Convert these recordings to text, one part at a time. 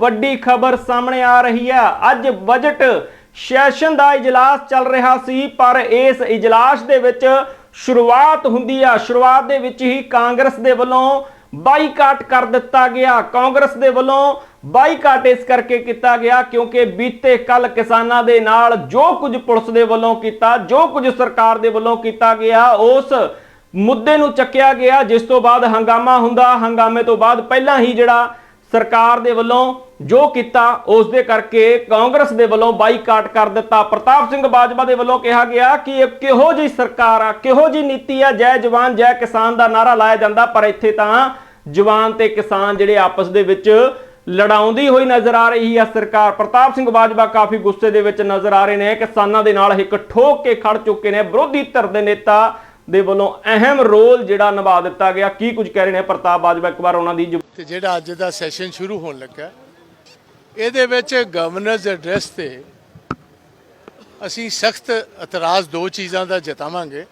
ਵੱਡੀ ਖਬਰ ਸਾਹਮਣੇ ਆ ਰਹੀ ਹੈ। ਅੱਜ ਬਜਟ ਸੈਸ਼ਨ ਦਾ ਇਜਲਾਸ ਚੱਲ ਰਿਹਾ ਸੀ, ਪਰ ਇਸ ਇਜਲਾਸ ਦੇ ਵਿੱਚ ਸ਼ੁਰੂਆਤ ਹੁੰਦੀ ਆ। ਸ਼ੁਰੂਆਤ ਦੇ ਵਿੱਚ ਹੀ ਕਾਂਗਰਸ ਦੇ ਵੱਲੋਂ ਬਾਈਕਾਟ ਕਰ ਦਿੱਤਾ ਗਿਆ। ਕਾਂਗਰਸ ਦੇ ਵੱਲੋਂ ਬਾਈਕਾਟ ਇਸ ਕਰਕੇ ਕੀਤਾ ਗਿਆ ਕਿਉਂਕਿ ਬੀਤੇ ਕੱਲ ਕਿਸਾਨਾਂ ਦੇ ਨਾਲ ਜੋ ਕੁਝ ਪੁਲਿਸ ਦੇ ਵੱਲੋਂ ਕੀਤਾ, ਜੋ ਕੁਝ ਸਰਕਾਰ ਦੇ ਵੱਲੋਂ ਕੀਤਾ ਗਿਆ, ਉਸ ਮੁੱਦੇ ਨੂੰ ਚੱਕਿਆ ਗਿਆ, ਜਿਸ ਤੋਂ ਬਾਅਦ ਹੰਗਾਮਾ ਹੁੰਦਾ। ਹੰਗਾਮੇ ਤੋਂ ਬਾਅਦ ਪਹਿਲਾਂ ਹੀ ਜਿਹੜਾ ਸਰਕਾਰ ਦੇ ਵੱਲੋਂ ਜੋ ਕੀਤਾ, ਉਸ ਦੇ ਕਰਕੇ ਕਾਂਗਰਸ ਦੇ ਵੱਲੋਂ ਬਾਈਕਾਟ ਕਰ ਦਿੱਤਾ। ਪ੍ਰਤਾਪ ਸਿੰਘ ਬਾਜਵਾ ਦੇ ਵੱਲੋਂ ਕਿਹਾ ਗਿਆ ਕਿ ਇਹ ਕਿਹੋ ਜਿਹੀ ਸਰਕਾਰ ਆ, ਕਿਹੋ ਜਿਹੀ ਨੀਤੀ ਆ, ਜੈ ਜਵਾਨ, ਜੈ ਕਿਸਾਨ ਦਾ ਨਾਰਾ ਲਾਇਆ ਜਾਂਦਾ। ਪਰ ਇੱਥੇ ਤਾਂ ਜਵਾਨ ਤੇ ਕਿਸਾਨ ਜਿਹੜੇ ਆਪਸ ਦੇ ਵਿੱਚ ਲੜਾਉਂਦੀ ਹੋਈ ਨਜ਼ਰ ਆ ਰਹੀ ਹੈ ਸਰਕਾਰ। ਪ੍ਰਤਾਪ ਸਿੰਘ ਬਾਜਵਾ ਕਾਫੀ ਗੁੱਸੇ ਦੇ ਵਿੱਚ ਨਜ਼ਰ ਆ ਰਹੇ ਨੇ। ਕਿਸਾਨਾਂ ਦੇ ਨਾਲ ਇੱਕ ਠੋਕ ਕੇ ਖੜ ਚੁੱਕੇ ਨੇ। ਵਿਰੋਧੀ ਧਿਰ ਦੇ ਨੇਤਾ ਦੇ ਵੱਲੋਂ ਅਹਿਮ ਰੋਲ ਜਿਹੜਾ ਨਿਭਾ ਦਿੱਤਾ ਗਿਆ। ਕੀ ਕੁਝ ਕਹਿ ਰਹੇ ਨੇ ਪ੍ਰਤਾਪ ਬਾਜਵਾ? ਇੱਕ ਵਾਰ ਉਹਨਾਂ ਦੀ ਤੇ ਜਿਹੜਾ ਅੱਜ ਦਾ ਸੈਸ਼ਨ ਸ਼ੁਰੂ ਹੋਣ ਲੱਗਾ, ਇਹਦੇ ਵਿੱਚ ਗਵਰਨਰਸ ਐਡਰੈਸ ਤੇ ਅਸੀਂ ਸਖਤ ਇਤਰਾਜ਼ ਦੋ ਚੀਜ਼ਾਂ ਦਾ ਜਤਾਵਾਂਗੇ।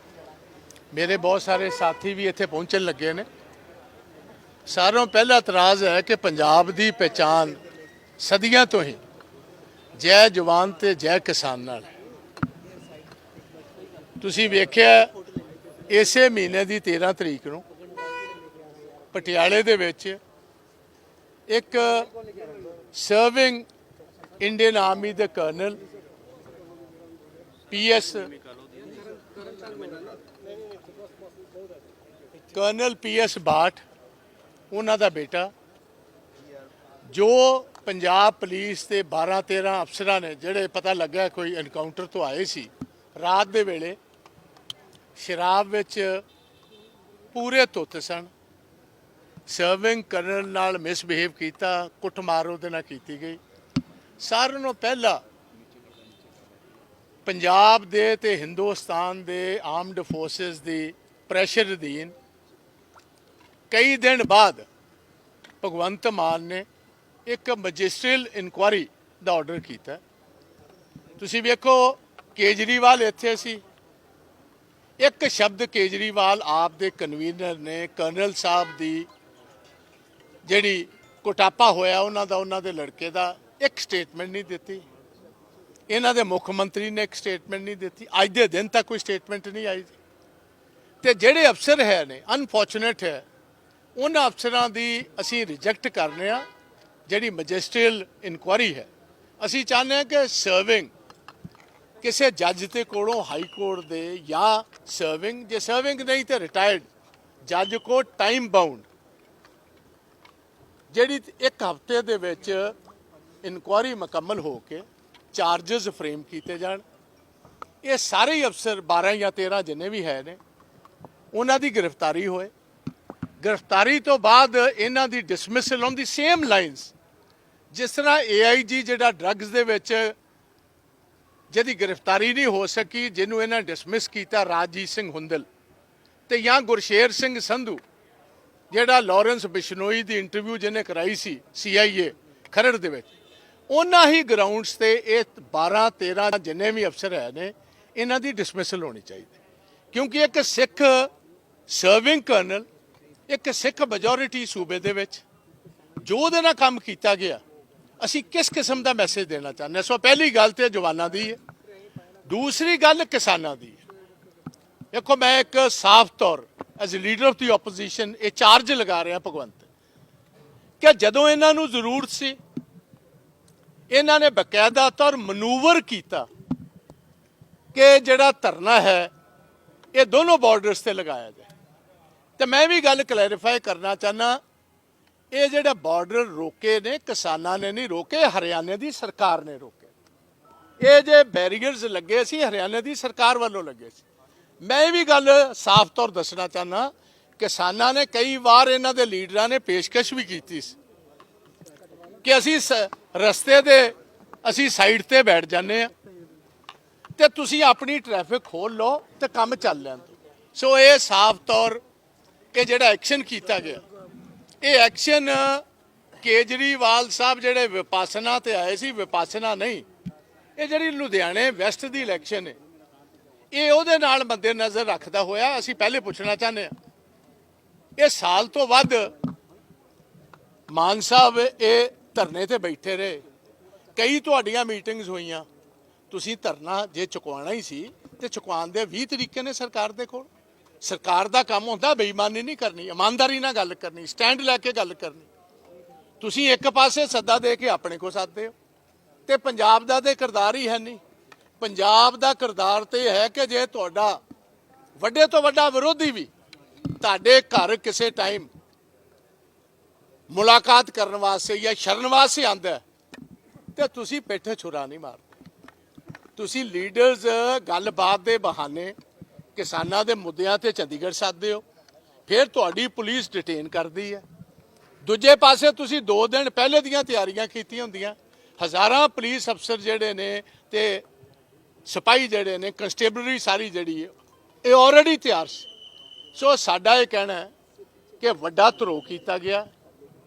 ਮੇਰੇ ਬਹੁਤ ਸਾਰੇ ਸਾਥੀ ਵੀ ਇੱਥੇ ਪਹੁੰਚਣ ਲੱਗੇ ਨੇ। ਸਾਰਿਆਂ ਪਹਿਲਾ ਇਤਰਾਜ਼ ਹੈ ਕਿ ਪੰਜਾਬ ਦੀ ਪਛਾਣ ਸਦੀਆਂ ਤੋਂ ਹੀ ਜੈ ਜਵਾਨ ਤੇ ਜੈ ਕਿਸਾਨ ਨਾਲ ਤੁਸੀਂ ਵੇਖਿਆ ਇਸੇ ਮਹੀਨੇ ਦੀ 13 ਤਰੀਕ ਨੂੰ ਪਟਿਆਲੇ ਦੇ ਵਿੱਚ ਇੱਕ ਸਰਵਿੰਗ ਇੰਡੀਅਨ ਆਰਮੀ ਦੇ colonel P S colonel P S Bath ਉਹਨਾਂ ਦਾ ਬੇਟਾ, ਜੋ ਪੰਜਾਬ ਪੁਲਿਸ ਦੇ 12 13 ਅਫਸਰਾਂ ਨੇ, ਜਿਹੜੇ ਪਤਾ ਲੱਗਾ ਕੋਈ ਐਨਕਾਊਂਟਰ ਤੋਂ ਆਏ ਸੀ, ਰਾਤ ਦੇ ਵੇਲੇ ਸ਼ਰਾਬ ਵਿੱਚ ਪੂਰੇ ਧੁੱਤ ਸਨ। ਸਰਵਿੰਗ ਕਰਨ ਨਾਲ ਮਿਸਬਿਹੇਵ ਕੀਤਾ, ਕੁੱਟਮਾਰ ਉਹਦੇ ਨਾਲ ਕੀਤੀ ਗਈ। ਸਾਰਿਆਂ ਨੂੰ ਪਹਿਲਾਂ ਪੰਜਾਬ ਦੇ ਤੇ ਹਿੰਦੁਸਤਾਨ ਦੇ ਆਰਮਡ ਫੋਰਸਸ ਦੀ ਪ੍ਰੈਸ਼ਰ ਅਧੀਨ ਕਈ ਦਿਨ ਬਾਅਦ ਭਗਵੰਤ ਮਾਨ ਨੇ ਇੱਕ ਮੈਜਿਸਟਰੀਅਲ ਇਨਕੁਆਰੀ ਦਾ ਆਰਡਰ ਕੀਤਾ। ਤੁਸੀਂ ਵੇਖੋ, ਕੇਜਰੀਵਾਲ ਇੱਥੇ ਸੀ। ਇੱਕ ਸ਼ਬਦ ਕੇਜਰੀਵਾਲ ਆਪ ਦੇ ਕਨਵੀਨਰ ਨੇ, ਕਰਨਲ ਸਾਹਿਬ ਦੀ ਜਿਹੜੀ ਕੋਟਾਪਾ ਹੋਇਆ, ਉਹਨਾਂ ਦਾ, ਉਹਨਾਂ ਦੇ ਲੜਕੇ ਦਾ ਇੱਕ ਸਟੇਟਮੈਂਟ ਨਹੀਂ ਦਿੱਤੀ। ਇਹਨਾਂ ਦੇ ਮੁੱਖ ਮੰਤਰੀ ਨੇ ਇੱਕ ਸਟੇਟਮੈਂਟ ਨਹੀਂ ਦਿੱਤੀ। ਅੱਜ ਦੇ ਦਿਨ ਤੱਕ ਕੋਈ ਸਟੇਟਮੈਂਟ ਨਹੀਂ ਆਈ। ਤੇ ਜਿਹੜੇ ਅਫਸਰ ਹੈ ਨੇ ਅਨਫੋਰਚੂਨੇਟ ਹੈ, ਉਹਨਾਂ ਅਫਸਰਾਂ ਦੀ ਅਸੀਂ ਰਿਜੈਕਟ ਕਰਨੇ ਆ ਜਿਹੜੀ ਮੈਜਿਸਟਰੀਅਲ ਇਨਕੁਆਰੀ ਹੈ। ਅਸੀਂ ਚਾਹੁੰਦੇ ਹਾਂ ਕਿ ਸਰਵਿੰਗ ਕਿਸੇ ਜੱਜ ਦੇ ਕੋਲੋਂ ਹਾਈ ਕੋਰਟ ਦੇ ਜਾਂ ਸਰਵਿੰਗ ਜੇ ਸਰਵਿੰਗ ਨਹੀਂ ਤੇ ਰਿਟਾਇਰਡ ਜੱਜ ਕੋ ਟਾਈਮ ਬਾਉਂਡ ਜਿਹੜੀ ਇੱਕ ਹਫ਼ਤੇ ਦੇ ਵਿੱਚ ਇਨਕੁਆਰੀ ਮੁਕੰਮਲ ਹੋ ਕੇ ਚਾਰजेस ਫਰੇਮ ਕੀਤੇ ਜਾਣ। ਇਹ ਸਾਰੇ ਹੀ ਅਫਸਰ 12 ਜਾਂ 13 ਜਿੰਨੇ ਵੀ ਹੈ ਨੇ, ਉਹਨਾਂ ਦੀ ਗ੍ਰਿਫਤਾਰੀ ਹੋਏ। ਗ੍ਰਿਫਤਾਰੀ ਤੋਂ ਬਾਅਦ ਇਹਨਾਂ ਦੀ dismissal on the same lines ਜਿਸ ਤਰ੍ਹਾਂ AIG ਜਿਹੜਾ ਡਰੱਗਸ ਦੇ ਵਿੱਚ ਜਿਹਦੀ ਗ੍ਰਿਫਤਾਰੀ ਨਹੀਂ ਹੋ ਸਕੀ, ਜਿਹਨੂੰ ਇਹਨਾਂ ਡਿਸਮਿਸ ਕੀਤਾ ਰਾਜਜੀਤ ਸਿੰਘ ਹੁੰਦਲ ਤੇ ਜਾਂ ਗੁਰਸ਼ੇਰ ਸਿੰਘ ਸੰਧੂ, ਜਿਹੜਾ ਲਾਰੈਂਸ ਬਿਸ਼ਨੋਈ ਦੀ ਇੰਟਰਵਿਊ ਜਿਹਨੇ ਕਰਾਈ ਸੀ CIA ਖਰੜ ਦੇ ਵਿੱਚ। ਉਹਨਾਂ ਹੀ ਗਰਾਊਂਡਸ ਤੇ ਇਹ 12 13 ਜਿੰਨੇ ਵੀ ਅਫਸਰ ਹੈ ਨੇ, ਇਹਨਾਂ ਦੀ ਡਿਸਮਿਸਲ ਹੋਣੀ ਚਾਹੀਦੀ। ਕਿਉਂਕਿ ਇੱਕ ਸਿੱਖ ਸਰਵਿੰਗ ਕਰਨਲ ਇੱਕ ਸਿੱਖ ਮੈਜੋਰਿਟੀ ਸੂਬੇ ਦੇ ਵਿੱਚ, ਜੋ ਉਹਦੇ ਨਾਲ ਕੰਮ ਕੀਤਾ ਗਿਆ ਅਸੀਂ ਕਿਸ ਕਿਸਮ ਦਾ ਮੈਸੇਜ ਦੇਣਾ ਚਾਹੁੰਦੇ ਹਾਂ? ਸੋ ਪਹਿਲੀ ਗੱਲ ਤੇ ਜਵਾਨਾਂ ਦੀ ਹੈ। ਦੂਸਰੀ ਗੱਲ ਕਿਸਾਨਾਂ ਦੀ ਹੈ। ਦੇਖੋ, ਮੈਂ ਇੱਕ ਸਾਫ਼ ਤੌਰ as leader of the opposition ਇਹ ਚਾਰਜ ਲਗਾ ਰਿਹਾ ਭਗਵੰਤ। ਕਿ ਜਦੋਂ ਇਹਨਾਂ ਨੂੰ ਜ਼ਰੂਰਤ ਸੀ, ਇਹਨਾਂ ਨੇ ਬਕਾਇਦਾ ਤੌਰ ਮਨੂਵਰ ਕੀਤਾ ਕਿ ਜਿਹੜਾ ਧਰਨਾ ਹੈ, ਇਹ ਦੋਨੋਂ ਬਾਰਡਰਸ ਤੇ ਲਗਾਇਆ ਜਾਏ। ਤੇ ਮੈਂ ਵੀ ਗੱਲ ਕਲੈਰੀਫਾਈ ਕਰਨਾ ਚਾਹਨਾ ਇਹ ਜਿਹੜਾ ਬਾਰਡਰ ਰੋਕੇ ਨੇ, ਕਿਸਾਨਾਂ ਨੇ ਨਹੀਂ ਰੋਕੇ, ਹਰਿਆਣੇ ਦੀ ਸਰਕਾਰ ਨੇ ਰੋਕੇ। ਇਹ ਜੇ ਬੈਰੀਅਰਸ ਲੱਗੇ ਸੀ, ਹਰਿਆਣੇ ਦੀ ਸਰਕਾਰ ਵੱਲੋਂ ਲੱਗੇ ਸੀ। ਮੈਂ ਇਹ ਵੀ ਗੱਲ ਸਾਫ਼ ਤੌਰ ਦੱਸਣਾ ਚਾਹਨਾ ਕਿਸਾਨਾਂ ਨੇ ਕਈ ਵਾਰ ਇਹਨਾਂ ਦੇ ਲੀਡਰਾਂ ਨੇ ਪੇਸ਼ਕਸ਼ ਵੀ ਕੀਤੀ ਸੀ। ਕਿ ਅਸੀਂ ਸ- ਰਸਤੇ ਦੇ, ਅਸੀਂ ਸਾਈਡ ਤੇ ਬੈਠ ਜਾਂਦੇ ਆ ਤੇ ਤੁਸੀਂ ਆਪਣੀ ਟ੍ਰੈਫਿਕ ਖੋਲ ਲਓ ਤੇ ਕੰਮ ਚੱਲ ਲੈਣ ਦਿਓ। ਸੋ ਇਹ ਸਾਫ਼ ਤੌਰ ਕਿ ਜਿਹੜਾ ਐਕਸ਼ਨ ਕੀਤਾ ਗਿਆ। ਇਹ ਐਕਸ਼ਨ ਕੇਜਰੀਵਾਲ ਸਾਹਿਬ ਜਿਹੜੇ ਵਿਪਾਸਨਾ ਤੇ ਆਏ ਸੀ, ਵਿਪਾਸਨਾ ਨਹੀਂ, ਇਹ ਜਿਹੜੀ ਲੁਧਿਆਣੇ ਵੈਸਟ ਦੀ ਇਲੈਕਸ਼ਨ ਹੈ, ਇਹ ਉਹਦੇ ਨਾਲ ਮੱਦੇ ਨਜ਼ਰ ਰੱਖਦਾ ਹੋਇਆ, ਅਸੀਂ ਪਹਿਲੇ ਪੁੱਛਣਾ ਚਾਹੁੰਦੇ ਹਾਂ। ਇਹ ਸਾਲ ਤੋਂ ਵੱਧ ਮਾਨ ਸਾਹਿਬ ਇਹ ਧਰਨੇ ਤੇ ਬੈਠੇ ਰਹੇ। ਕਈ ਤੁਹਾਡੀਆਂ ਮੀਟਿੰਗਸ ਹੋਈਆਂ, ਤੁਸੀਂ ਧਰਨਾ ਜੇ ਚੁਕਵਾਉਣਾ ਹੀ ਸੀ, ਤੇ ਚੁਕਵਾਉਣ ਦੇ 20 ਤਰੀਕੇ ਨੇ ਸਰਕਾਰ ਦੇ ਕੋਲ। ਸਰਕਾਰ ਦਾ ਕੰਮ ਹੁੰਦਾ ਬੇਈਮਾਨੀ ਨਹੀਂ ਕਰਨੀ ਇਮਾਨਦਾਰੀ ਨਾਲ ਗੱਲ ਕਰਨੀ ਸਟੈਂਡ ਲੈ ਕੇ ਗੱਲ ਕਰਨੀ। ਤੁਸੀਂ ਇੱਕ ਪਾਸੇ ਸੱਦਾ ਦੇ ਕੇ ਆਪਣੇ ਕੋ ਸਾਧਦੇ ਹੋ ਤੇ ਪੰਜਾਬ ਦਾ ਤੇ ਕਿਰਦਾਰ ਹੀ ਹੈ ਨਹੀਂ। ਪੰਜਾਬ ਦਾ ਕਿਰਦਾਰ ਤੇ ਇਹ ਹੈ ਕਿ ਜੇ ਤੁਹਾਡਾ ਵੱਡੇ ਤੋਂ ਵੱਡਾ ਵਿਰੋਧੀ ਵੀ ਤੁਹਾਡੇ ਘਰ ਕਿਸੇ ਟਾਈਮ ਮੁਲਾਕਾਤ ਕਰਨ ਵਾਸਤੇ ਜਾਂ ਸ਼ਰਨ ਵਾਸਤੇ ਆਂਦਾ ਹੈ, ਤੇ ਤੁਸੀਂ ਪਿੱਠੇ ਛੁਰਾ ਨਹੀਂ ਮਾਰਦੇ। ਤੁਸੀਂ ਲੀਡਰਸ ਗੱਲਬਾਤ ਦੇ ਬਹਾਨੇ ਕਿਸਾਨਾਂ ਦੇ ਮੁੱਦਿਆਂ ਤੇ ਚੰਡੀਗੜ੍ਹ ਸੱਦਦੇ ਹੋ। ਫਿਰ ਤੁਹਾਡੀ ਪੁਲਿਸ ਡਿਟੇਨ ਕਰਦੀ ਹੈ। ਦੂਜੇ ਪਾਸੇ ਤੁਸੀਂ 2 ਦਿਨ ਪਹਿਲੇ ਦੀਆਂ ਤਿਆਰੀਆਂ ਕੀਤੀਆਂ ਹੁੰਦੀਆਂ। ਹਜ਼ਾਰਾਂ ਪੁਲਿਸ ਅਫਸਰ ਜਿਹੜੇ ਨੇ ਤੇ ਸਿਪਾਹੀ ਜਿਹੜੇ ਨੇ ਕਨਸਟੇਬਲਰੀ ਸਾਰੀ ਜਿਹੜੀ ਹੈ, ਇਹ ਆਲਰੇਡੀ ਤਿਆਰ ਸੀ। ਸੋ ਸਾਡਾ ਇਹ ਕਹਿਣਾ ਹੈ ਕਿ ਵੱਡਾ ਧਰੋ ਕੀਤਾ ਗਿਆ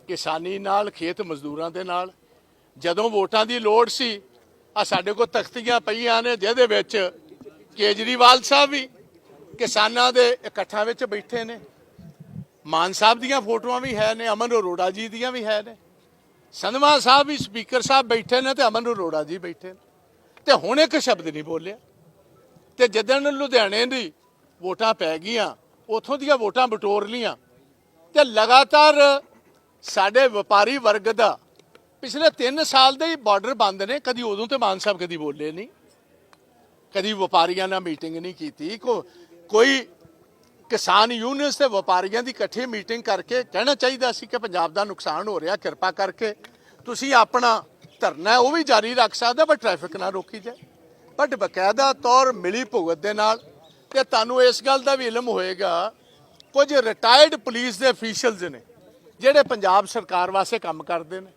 ਕਿਸਾਨੀ ਨਾਲ, ਖੇਤ ਮਜ਼ਦੂਰਾਂ ਦੇ ਨਾਲ। ਜਦੋਂ ਵੋਟਾਂ ਦੀ ਲੋੜ ਸੀ ਆ ਸਾਡੇ ਕੋਲ ਤਖਤੀਆਂ ਪਈਆਂ ਨੇ, ਜਿਹਦੇ ਵਿੱਚ ਕੇਜਰੀਵਾਲ ਸਾਹਿਬ ਵੀ ਕਿਸਾਨਾਂ ਦੇ ਇਕੱਠਾਂ ਵਿੱਚ ਬੈਠੇ ਨੇ। ਮਾਨ ਸਾਹਿਬ ਦੀਆਂ ਫੋਟੋਆਂ ਵੀ ਹੈ ਨੇ, ਅਮਨ ਅਰੋੜਾ ਜੀ ਦੀਆਂ ਵੀ ਹੈ ਨੇ। ਸੰਧਵਾ ਸਾਹਿਬ ਵੀ ਸਪੀਕਰ ਸਾਹਿਬ ਬੈਠੇ ਨੇ ਤੇ ਅਮਨ ਅਰੋੜਾ ਜੀ ਬੈਠੇ ਨੇ। ਤੇ ਹੁਣ ਇੱਕ ਸ਼ਬਦ ਨਹੀਂ ਬੋਲਿਆ। ਤੇ ਜਦੋਂ ਲੁਧਿਆਣੇ ਦੀ ਵੋਟਾਂ ਪੈ ਗਈਆਂ, ਉਥੋਂ ਦੀਆਂ ਵੋਟਾਂ ਬਟੋਰ ਲੀਆਂ ਤੇ ਲਗਾਤਾਰ ਸਾਡੇ ਵਪਾਰੀ ਵਰਗ ਦਾ ਪਿਛਲੇ 3 ਸਾਲ ਦੇ ਹੀ ਬਾਰਡਰ ਬੰਦ ਨੇ, ਕਦੀ ਉਦੋਂ ਤੇ ਮਾਨ ਸਾਹਿਬ ਕਦੀ ਬੋਲੇ ਨਹੀਂ। ਕਦੀ ਵਪਾਰੀਆਂ ਨਾਲ ਮੀਟਿੰਗ ਨਹੀਂ ਕੀਤੀ, ਕੋ ਕੋਈ ਕਿਸਾਨ ਯੂਨੀਅਨਸ ਤੇ ਵਪਾਰੀਆਂ ਦੀ ਇਕੱਠੀ ਮੀਟਿੰਗ ਕਰਕੇ ਕਹਿਣਾ ਚਾਹੀਦਾ ਸੀ ਕਿ ਪੰਜਾਬ ਦਾ ਨੁਕਸਾਨ ਹੋ ਰਿਹਾ, ਕਿਰਪਾ ਕਰਕੇ ਤੁਸੀਂ ਆਪਣਾ ਧਰਨਾ ਉਹ ਵੀ ਜਾਰੀ ਰੱਖ ਸਕਦੇ ਪਰ ਟ੍ਰੈਫਿਕ ਨਾ ਰੋਕੀ ਜਾਏ। ਬਟ ਬਕਾਇਦਾ ਤੌਰ ਮਿਲੀ ਭੁਗਤ ਦੇ ਨਾਲ ਤੇ ਤੁਹਾਨੂੰ ਇਸ ਗੱਲ ਦਾ ਵੀ ਇਲਮ ਹੋਏਗਾ, ਕੁਝ ਰਿਟਾਇਰਡ ਪੁਲਿਸ ਦੇ ਅਫੀਸ਼ੀਅਲਸ ਨੇ, ਜਿਹੜੇ ਪੰਜਾਬ ਸਰਕਾਰ ਵਾਸਤੇ ਕੰਮ ਕਰਦੇ ਨੇ,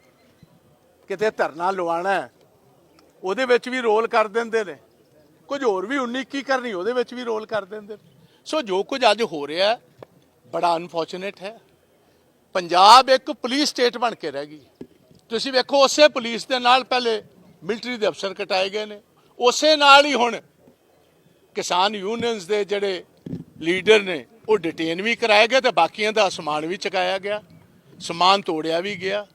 ਕਿਤੇ ਧਰਨਾ ਲਵਾਣਾ ਉਹਦੇ ਵਿੱਚ ਵੀ ਰੋਲ ਕਰ ਦਿੰਦੇ ਨੇ। ਕੁਝ ਹੋਰ ਵੀ 19 ਕੀ ਕਰਨੀ, ਉਹਦੇ ਵਿੱਚ ਵੀ ਰੋਲ ਕਰ ਦਿੰਦੇ ਸੋ ਜੋ ਕੁਝ ਅੱਜ ਹੋ ਰਿਹਾ ਬੜਾ ਅਨਫੋਰਚੂਨੇਟ ਹੈ। ਪੰਜਾਬ ਇੱਕ ਪੁਲਿਸ ਸਟੇਟ ਬਣ ਕੇ ਰਹਿ ਗਈ। ਤੁਸੀਂ ਵੇਖੋ, ਉਸੇ ਪੁਲਿਸ ਦੇ ਨਾਲ ਪਹਿਲੇ ਮਿਲਟਰੀ ਦੇ ਅਫਸਰ ਕਟਾਏ ਗਏ ਨੇ। ਉਸੇ ਨਾਲ ਹੀ ਹੁਣ ਕਿਸਾਨ ਯੂਨੀਅਨਸ ਦੇ ਜਿਹੜੇ ਲੀਡਰ ਨੇ, ਉਹ ਡਿਟੇਨ ਵੀ ਕਰਾਏ ਗਿਆ ਤੇ ਬਾਕੀਆਂ ਦਾ ਸਮਾਨ ਵੀ ਚੁਕਾਇਆ ਗਿਆ। ਸਮਾਨ ਤੋੜਿਆ ਵੀ ਗਿਆ।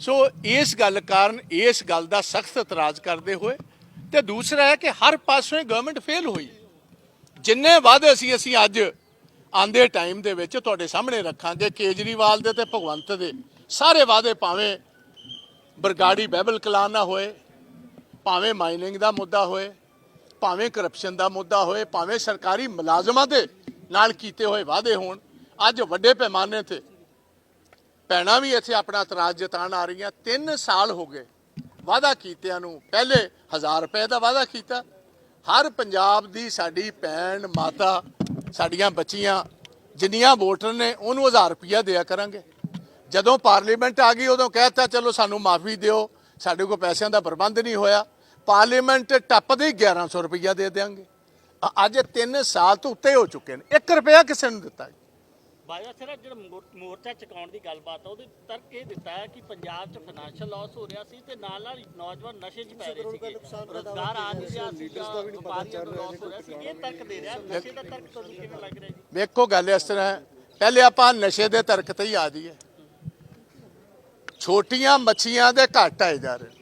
ਸੋ ਇਸ ਗੱਲ ਕਾਰਨ, ਇਸ ਗੱਲ ਦਾ ਸਖਤ ਇਤਰਾਜ਼ ਕਰਦੇ ਹੋਏ ਤੇ ਦੂਸਰਾ ਹੈ ਕਿ ਹਰ ਪਾਸੋਂ ਹੀ ਗਵਰਨਮੈਂਟ ਫੇਲ ਹੋਈ। ਜਿੰਨੇ ਵਾਅਦੇ ਸੀ ਅਸੀਂ ਅੱਜ ਆਂਦੇ ਟਾਈਮ ਦੇ ਵਿੱਚ ਤੁਹਾਡੇ ਸਾਹਮਣੇ ਰੱਖਾਂਗੇ, ਕੇਜਰੀਵਾਲ ਦੇ ਤੇ ਭਗਵੰਤ ਦੇ, ਸਾਰੇ ਵਾਅਦੇ ਭਾਵੇਂ ਬਰਗਾੜੀ ਬਹਿਬਲ ਕਲਾਨ ਨਾ ਹੋਏ, ਭਾਵੇਂ ਮਾਈਨਿੰਗ ਦਾ ਮੁੱਦਾ ਹੋਏ, ਭਾਵੇਂ ਕਰਪਸ਼ਨ ਦਾ ਮੁੱਦਾ ਹੋਏ, ਭਾਵੇਂ ਸਰਕਾਰੀ ਮੁਲਾਜ਼ਮਾਂ ਦੇ ਨਾਲ ਕੀਤੇ ਹੋਏ ਵਾਅਦੇ ਹੋਣ, ਅੱਜ ਵੱਡੇ ਪੈਮਾਨੇ ਤੇ ਭੈਣਾਂ ਵੀ ਇੱਥੇ ਆਪਣਾ ਇਤਰਾਜ਼ ਜਤਾਉਣ ਆ ਰਹੀਆਂ। 3 ਸਾਲ ਹੋ ਗਏ। ਵਾਅਦਾ ਕੀਤਿਆਂ ਨੂੰ, ਪਹਿਲੇ 1000 ਰੁਪਏ ਦਾ ਵਾਅਦਾ ਕੀਤਾ। ਹਰ ਪੰਜਾਬ ਦੀ ਸਾਡੀ ਭੈਣ, ਮਾਤਾ, ਸਾਡੀਆਂ ਬੱਚੀਆਂ, ਜਿੰਨੀਆਂ ਵੋਟਰ ਨੇ, ਉਹਨੂੰ 1000 ਰੁਪਇਆ ਦਿਆ ਕਰਾਂਗੇ। ਜਦੋਂ ਪਾਰਲੀਮੈਂਟ ਆ ਗਈ, ਉਦੋਂ ਕਹਿਤਾ, ਚਲੋ ਸਾਨੂੰ ਮਾਫੀ ਦਿਓ, ਸਾਡੇ ਕੋਲ ਪੈਸਿਆਂ ਦਾ ਪ੍ਰਬੰਧ ਨਹੀਂ ਹੋਇਆ। ਪਾਰਲੀਮੈਂਟ ਟੱਪਦੇ ਹੀ 1100 ਰੁਪਇਆ ਦੇ ਦਿਆਂਗੇ। ਅੱਜ 3 ਸਾਲ ਤੋਂ ਉੱਤੇ ਹੋ ਚੁੱਕੇ ਨੇ। 1 ਰੁਪਇਆ ਕਿਸੇ ਨੂੰ ਦਿੱਤਾ ਬਾਇਆ ਸਰ ਜਿਹੜਾ ਮੋਰਚਾ ਚੁਕਾਉਣ ਦੀ ਗੱਲਬਾਤ ਆ ਉਹਦੇ ਤਰਕ ਇਹ ਦਿੱਤਾ ਹੈ ਕਿ ਪੰਜਾਬ 'ਚ ਫਾਈਨੈਂਸ਼ੀਅਲ ਲਾਸ ਹੋ ਰਿਹਾ ਸੀ ਤੇ ਨਾਲ ਨਾਲ ਨੌਜਵਾਨ ਨਸ਼ੇ 'ਚ ਪੈ ਰਹੇ ਸੀਗੇ। ਰੋਜ਼ਗਾਰ ਆ ਨਹੀਂ ਰਿਹਾ ਸੀ ਵਪਾਰੀਆਂ ਨੂੰ ਲਾਸ ਹੋ ਰਿਹਾ ਸੀ। ਇਹ ਤਰਕ ਦੇ ਰਿਹਾ ਨਸ਼ੇ ਦਾ ਤਰਕ ਤੁਹਾਨੂੰ ਕਿਵੇਂ ਲੱਗ ਰਿਹਾ ਜੀ? ਵੇਖੋ ਗੱਲ ਇਸ ਤਰ੍ਹਾਂ ਹੈ ਪਹਿਲੇ ਆਪਾਂ ਨਸ਼ੇ ਦੇ ਤਰਕ ਤੇ ਹੀ ਆ ਜਾਈਏ। ਛੋਟੀਆਂ ਮੱਛੀਆਂ ਦੇ ਘੱਟ ਆਏ ਜਾ ਰਹੇ